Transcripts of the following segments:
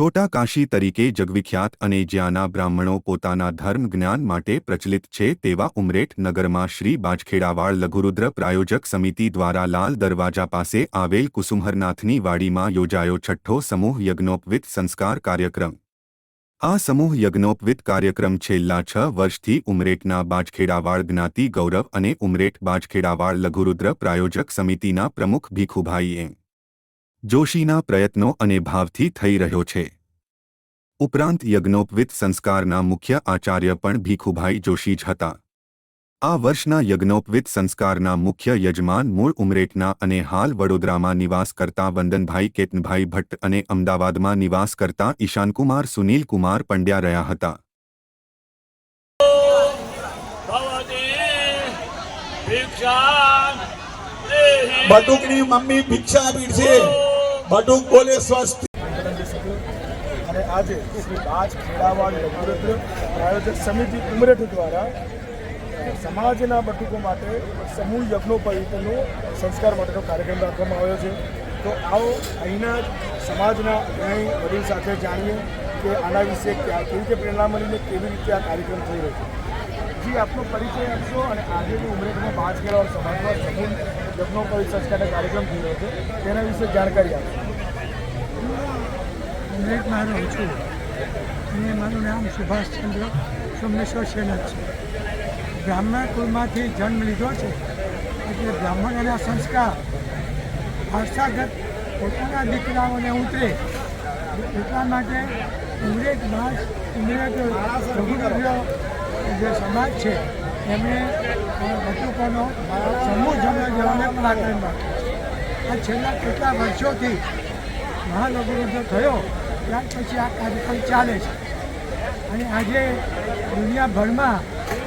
છોટા કાશી તરીકે જગવિખ્યાત અને જ્યાંના બ્રાહ્મણો પોતાના ધર્મ જ્ઞાન માટે પ્રચલિત છે તેવા ઉમરેઠ નગરમાં શ્રી બાજખેડાવાળ લઘુરુદ્ર પ્રાયોજક સમિતિ દ્વારા લાલ દરવાજા પાસે આવેલ કુસુમહરનાથની વાડીમાં યોજાયો છઠ્ઠો સમૂહ યજ્ઞોપવિત સંસ્કાર કાર્યક્રમ. આ સમૂહ યજ્ઞોપવિત કાર્યક્રમ છેલ્લા છ વર્ષથી ઉમરેઠના બાજખેડાવાળ જ્ઞાતિ ગૌરવ અને ઉમરેઠ બાજખેડાવાળ લઘુરુદ્ર પ્રાયોજક સમિતિના પ્રમુખ ભીખુભાઈ એમ જોશીના પ્રયત્નો અને ભાવથી થઈ રહ્યો છે. ઉપરાંત યજ્ઞોપવિત સંસ્કારના મુખ્ય આચાર્ય પણ ભીખુભાઈ જોશી જ હતા. આ વર્ષના યજ્ઞોપવિત સંસ્કારના મુખ્ય યજમાન મૂળ ઉમરેઠના અને હાલ વડોદરામાં નિવાસ કરતા વંદનભાઈ કેતનભાઈ ભટ્ટ અને અમદાવાદમાં નિવાસ કરતા ઈશાનકુમાર સુનીલકુમાર પંડ્યા રહ્યા હતા. બટુકની મમ્મી ભિક્ષા પીડશે બટુક બોલે સ્વસ્થ અને આજે શ્રી બાજ ખેડાવાડ લઘુરુદ્ર આયોજક સમિતિ ઉમરેઠ દ્વારા સમાજના બટુકો માટે સમૂહ યજ્ઞોપવિતનો સંસ્કાર માટેનો કાર્યક્રમ રાખવામાં આવ્યો છે. તો આવો અહીંના સમાજના અગ્રણી વડીલ સાથે જાણીએ કે આના વિશે કેવી રીતે પ્રેરણા મળીને કેવી રીતે આ કાર્યક્રમ થઈ રહ્યો છે. જી આપનો પરિચય આપશો અને આજે જે ઉમરેઠમાં પાંચ ખેડાવાડ સમાજમાં સમૂહ કોઈ સંસ્કારનો કાર્યક્રમ થઈ રહ્યો છે, તેના વિશે જાણકારી આપશો. ઉમરેઠમાં રહું છું. અને મારું નામ સુભાષચંદ્ર સોમેશ્વર સેનક છે. બ્રાહ્મણ કુળમાંથી જન્મ લીધો છે. એટલે બ્રાહ્મણોના સંસ્કાર વારસાગત પોતાના દીકરાઓને ઉતરે. એટલા માટે ઉમરેઠ માસ લઘુરુદ્ર જે સમાજ છે એમણે બટુકોનો સમૂહ જમા જવાને પરાક્રમ આ છેલ્લા કેટલા વર્ષોથી મહાનગરોત્સવ થયો, ત્યાર પછી આ કાર્યક્રમ ચાલે છે. અને આજે દુનિયાભરમાં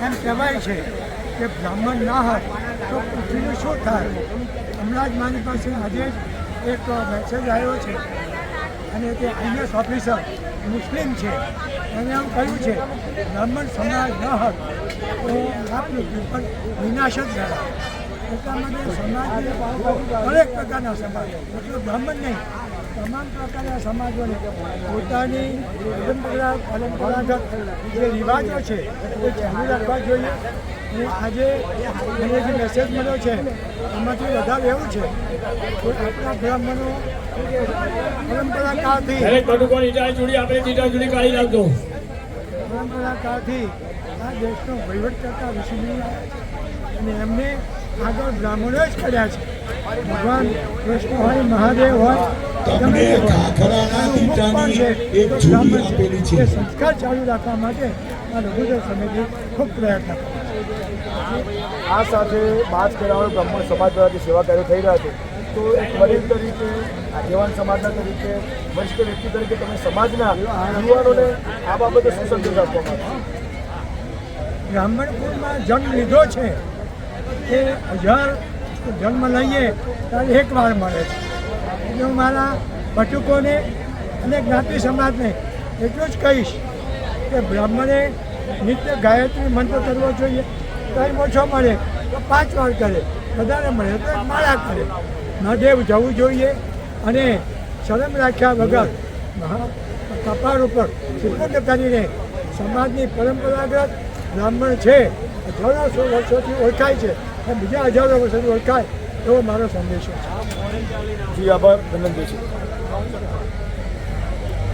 એમ કહેવાય છે કે બ્રાહ્મણ ના હોય તો પૃથ્વીનું શું થાય? હમણાં જ મારી પાસે આજે જ એક મેસેજ આવ્યો છે. અને તે આઈએસ ઓફિસર મુસ્લિમ છે. એને એમ કહ્યું છે, બ્રાહ્મણ સમાજ ન એ તો આપનું પણ વિનાશ જ થાય એટલા માટે સમાજને દરેક પ્રકારના સમાજ, એટલે બ્રાહ્મણ નહીં, તમામ પ્રકારના સમાજોને પોતાની પરંપરા, પરંપરાગત જે રિવાજો છે, એ ચાલુ રાખવા જોઈએ. આજે મને જે મેસેજ મળ્યો છે એમાંથી વધારે એવું છે કે આપણા બ્રાહ્મણો પરંપરા કાળથી પરંપરા કાળથી આ દેશનો વહીવટ કરતા ઋષિમુનિ અને એમને આગળ બ્રાહ્મણો જ કર્યા છે. ભગવાન કૃષ્ણ હોય મહાદેવ હોય તમને છે, દીટાની એક જોડી આપેલી છે. સંસ્કાર ચાલુ રાખવા માટે આ લઘુદર સમિતિ ખૂબ પ્રયત્ન આ સાથે બાજ ખેડાવાળ બ્રાહ્મણ સમાજ દ્વારા જે સેવા કાર્યો થઈ રહ્યા છે તો એક વડીલ તરીકે આગેવાન સમાજના તરીકે વરિષ્ઠ વ્યક્તિ તરીકે તમે સમાજના યુવાનોને આ બાબતે શું સંદેશ આપવા માંગો બ્રાહ્મણપુરમાં જન્મ લીધો છે. એ હજાર જન્મ લઈએ ત્યારે એક વાર મળે છે. એટલે હું મારા ભટુકોને અને જ્ઞાતિ સમાજને એટલું જ કહીશ કે બ્રાહ્મણે નિત્ય ગાયત્રી મંત્ર કરવો જોઈએ. કંઈ ઓછો મળે તો પાંચ વાર કરે, વધારે મળે તો માળા કરે. મહાદેવ જવું જોઈએ અને શરમ રાખ્યા વગર કપાળ ઉપર સુપર્દ કરીને સમાજની પરંપરાગત બ્રાહ્મણ છે, હજારો વર્ષોથી ઓળખાય છે અને બીજા હજારો વર્ષોથી ઓળખાય. એવો મારો સંદેશો છે. જી આભાર. ધનંજય છે